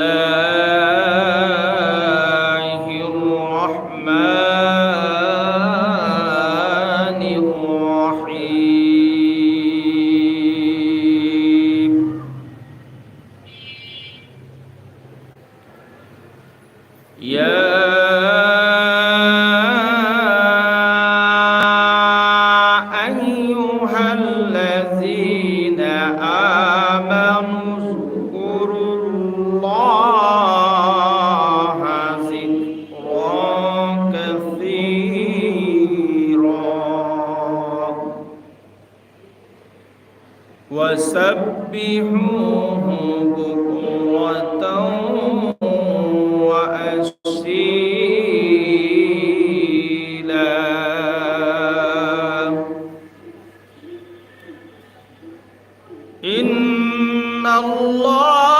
Uh... وسبحوه بكرة وأصيلا إن الله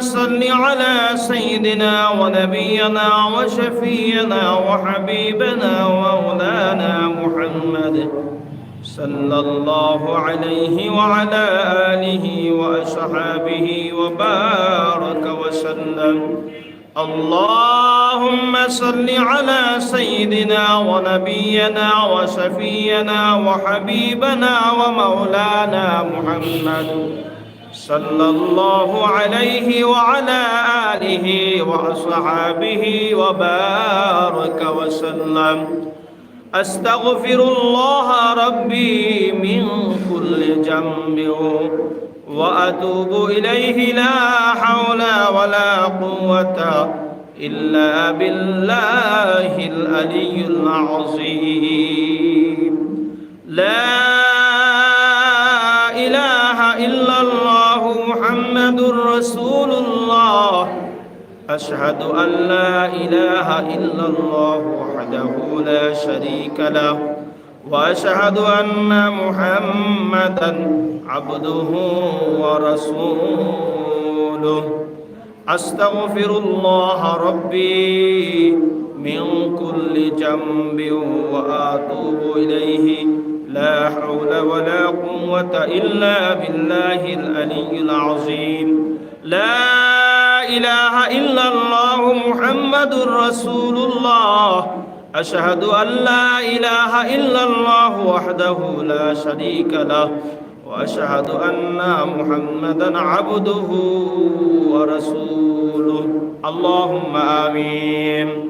صل على سيدنا ونبينا وشفينا وحبيبنا ومولانا محمد صلى الله عليه وعلى آله وأصحابه وبارك وسلم. اللهم صل على سيدنا ونبينا وشفينا وحبيبنا ومولانا محمد. صلى الله عليه وعلى آله وأصحابه وبارك وسلم. أستغفر الله ربي من كل جنب وأتوب إليه لا حول ولا قوة إلا بالله العلي العظيم. لا إله إلا الله মুহাম্মাদুর রাসূলুল্লাহ أشهد أن لا إله إلا الله وحده لا شريك له وأشهد أن محمدا عبده ورسوله أستغفر الله ربي من كل جنب وأتوب إليه لا حول ولا قوة إلا بالله العلي العظيم. لا إله إلا الله محمد رسول الله. أشهد أن لا إله إلا الله وحده لا شريك له. وأشهد أن محمدا عبده ورسوله. اللهم آمين.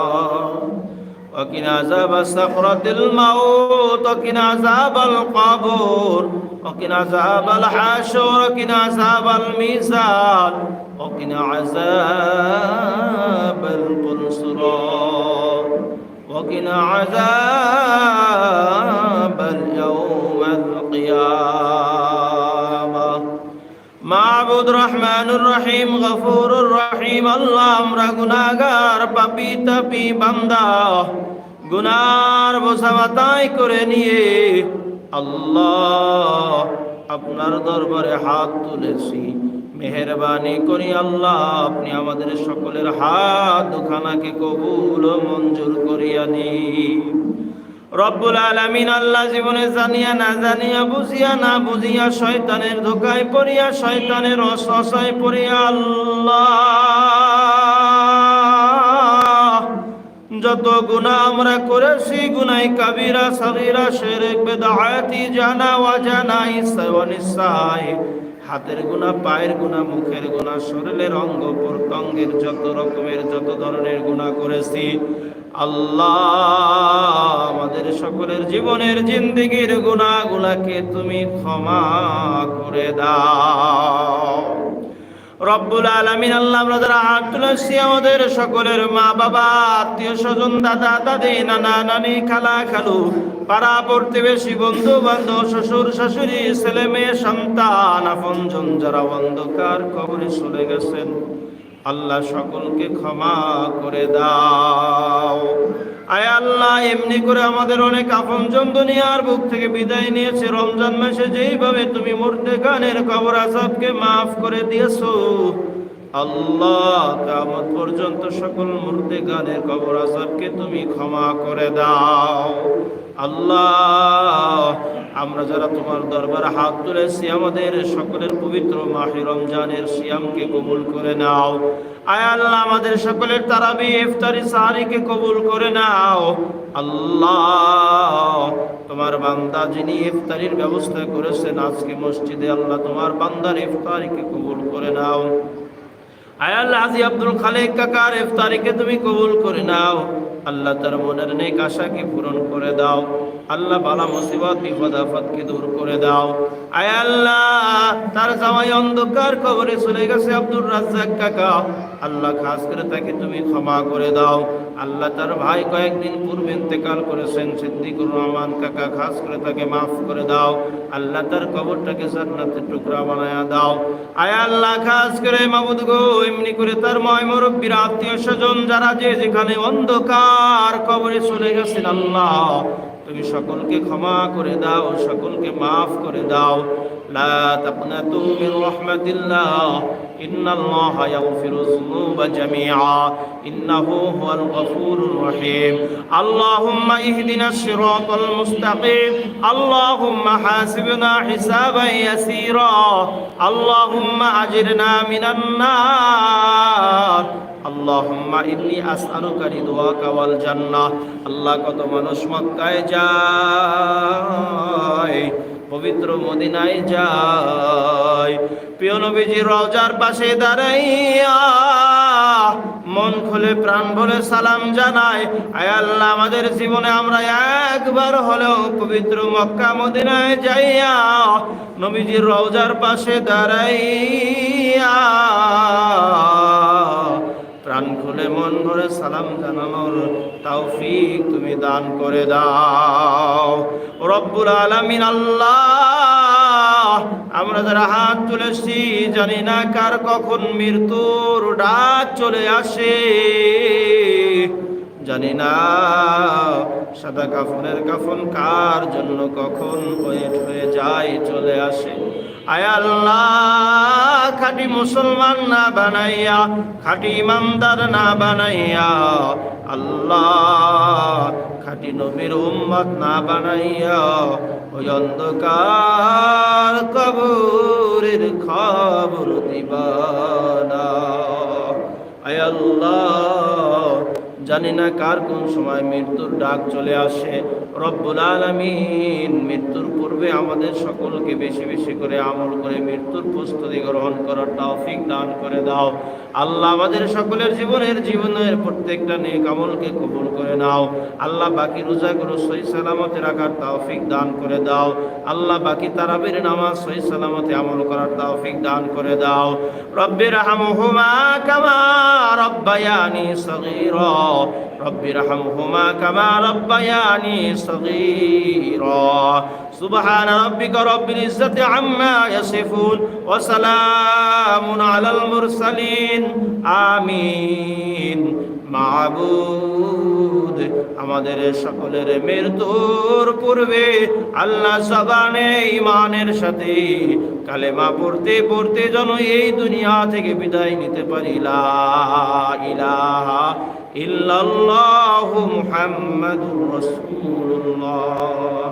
وقنا عذاب سقرة الموت وقنا عذاب القبور وقنا عذاب الحشر وقنا عذاب الميزان وقنا عذاب القنصر وقنا عذاب اليوم القيامة. معبود رحمن الرحيم غفور الرحيم اللهم رغناغار پپی تپی بندہ গুনার বোঝা মাথায় করে নিয়ে আল্লাহ আপনার দরবারে হাত তুলেছি। মেহরবানি করি আল্লাহ, আপনি আমাদের সকলের হাত দুখানাকে কবুল মঞ্জুর করিয়া নিন। রব্বুল আলামিন আল্লাহ জীবনে জানিয়া না জানিয়া, বুঝিয়া না বুঝিয়া শয়তানের ধোকায় পড়িয়া, শয়তানের অসহায় পড়িয়া আল্লাহ যত গুনাহ আমরা করেছি গুনাই কাবিরা, সগীরা, শিরক বিদআতি জানা ওয়া জানা ইসা ওয়া হাতের গুণা পায়ের গুণা মুখের গুণা শরীরের অঙ্গ, প্রত্যঙ্গের যত রকমের, যত ধরনের গুণা করেছি, আল্লাহ আমাদের সকলের জীবনের জিন্দিগির গুণাগুলাকে তুমি ক্ষমা করে দাও। রব্বুল আলমিন আল্লাহ হাত তুলেছি, আমাদের সকলের মা বাবা আত্মীয় স্বজন, দাদা, দাদি, নানা, নানি, খালা, খালু, পাড়া প্রতিবেশী বন্ধু বান্ধব শ্বশুর, শাশুড়ি, ছেলে মেয়ে, সন্তান, আপনজন যারা অন্ধকার কবরে চলে গেছেন। আল্লাহ সকলকে ক্ষমা করে দাও। আয় আল্লাহ, এমনি করে আমাদের অনেক আপনজন দুনিয়ার বুক থেকে বিদায় নিয়েছে। রমজান মাসে যেইভাবে তুমি মূর্তে গানের কবর আসাদকে মাফ করে দিয়েছ আল্লাহ কামত পর্যন্ত সকল মূর্তে গানের কবর তুমি ক্ষমা করে দাও। আল্লাহ, আমরা যারা তোমার দরবারে হাত তুলেছি, আমাদের সকলের পবিত্র মাহে রমজানের সিয়ামকে কবুল করে নাও। আয় আল্লাহ, আমাদের সকলের তারাবি, ইফতারি, সাহারিকে কবুল করে নাও। আল্লাহ, তোমার বান্দা যিনি ইফতারির ব্যবস্থা করেছেন আজকে মসজিদে, আল্লাহ তোমার বান্দার ইফতারিকে কবুল করে নাও। আয় আল্লাহ হাজি আব্দুল খালেক কাকার ইফতারিকে তুমি কবুল করে নাও। আল্লাহ তার মনের নেক আশাকে পূরণ করে দাও। আল্লাহ বালা মুসিবত বিপদ আফতকে দূর করে দাও। আয় আল্লাহ, তার জামাই অন্ধকার কবরে চলে গেছে আব্দুর রাজ্জাক কাকা। আল্লাহ খাস করে তাকে তুমি ক্ষমা করে দাও। আল্লাহ তার ভাই কয়েকদিন পূর্বে ইন্তেকাল করেছেন। সিদ্দিকুর রহমান কাকা, খাস করে তাকে মাফ করে দাও। আল্লাহ তার কবরটাকে জান্নাতের টুকরা বানায়া দাও। আয় আল্লাহ, খাস করে মাবুদ গো, এমনি করে তার ময় মুরব্বীর আত্মীয় স্বজন যারা যে যেখানে অন্ধকার কবরে চলে গেছেন, আল্লাহ, তুমি সকলকে ক্ষমা করে দাও, সকলকে মাফ করে দাও। লা তাকনাতু মিন রাহমাতিল্লাহ। ইন্নাল্লাহ ইয়াগফিরুয যুনুবা জামিআ, ইন্নাহু হুয়াল গফুরুর রহিম। আল্লাহুম্মা ইহদিনাস সিরাতাল মুস্তাকিম, আল্লাহুম্মা হাসিবনা হিসাবান ইয়াসীরা, আল্লাহুম্মা আজিরনা মিনান নার। আল্লাহুম্মা ইন্নি আসআলুকা রিদওয়াকা ওয়াল জান্নাহ। আল্লাহ কত মানুষ মক্কায় যায়। পবিত্র মদিনায় যায়। প্রিয় নবীজি রওজার পাশে দাঁড়াইয়া মন খুলে প্রাণ ভরে সালাম জানায়। আয় আল্লাহ, আমাদের জীবনে আমরা একবার হলেও পবিত্র মক্কা মদিনায় যাইয়া নবীজির রওজার পাশে দাঁড়াইয়া খুলে মন ভরে সালাম জানানোর তৌফিক তুমি দান করে দাও। রব্বুল আলামিন আল্লাহ, আমরা যারা হাত তুলেছি, জানি না কার কখন মৃত্যুর ডাক চলে আসে। জানি না সাদা কাফনের কাফন কার জন্য কখন ওয়েট হয়ে যায় চলে আসে। খাঁটি মুসলমান না বানাইয়া, খাঁটি ইমানদার না বানাইয়া, আল্লাহ, খাঁটি নবীর উম্মত না বানাইয়া, ওই অন্ধকার কবরের খবর দিবানা আয় আল্লাহ জানি না কার কোন সময় মৃত্যুর ডাক চলে আসে। রব্বুল আলামিন মৃত্যুর পূর্বে আমাদের সকলকে বেশি বেশি করে আমল করে মৃত্যুর প্রস্তুতি গ্রহণ করার তৌফিক দান করে দাও। আল্লাহ আমাদের সকলের জীবনের জীবনের প্রত্যেকটা নেক আমলকে কবুল করে নাও। আল্লাহ বাকি রোজাগুলো সই সালামতে রাখার তৌফিক দান করে দাও। আল্লাহ বাকি তারাবির নামাজ সই সালামতে আমল করার তৌফিক দান করে দাও। রব্বির হামহুমা কামা রব্বায়ানি সগীরা। رب ارحمهما كما ربياني صغيرا. سبحان ربك رب العزة عما يصفون وسلام على المرسلين. آمين. মাবুদ আমাদের সকলের মৃত্যুর পূর্বে আল্লাহ সবানে ইমানের সাথে কালেমা পড়তে পড়তে যেন এই দুনিয়া থেকে বিদায় নিতে পারি। ইলাহা ইল্লাল্লাহু মুহাম্মাদুর রাসূলুল্লাহ।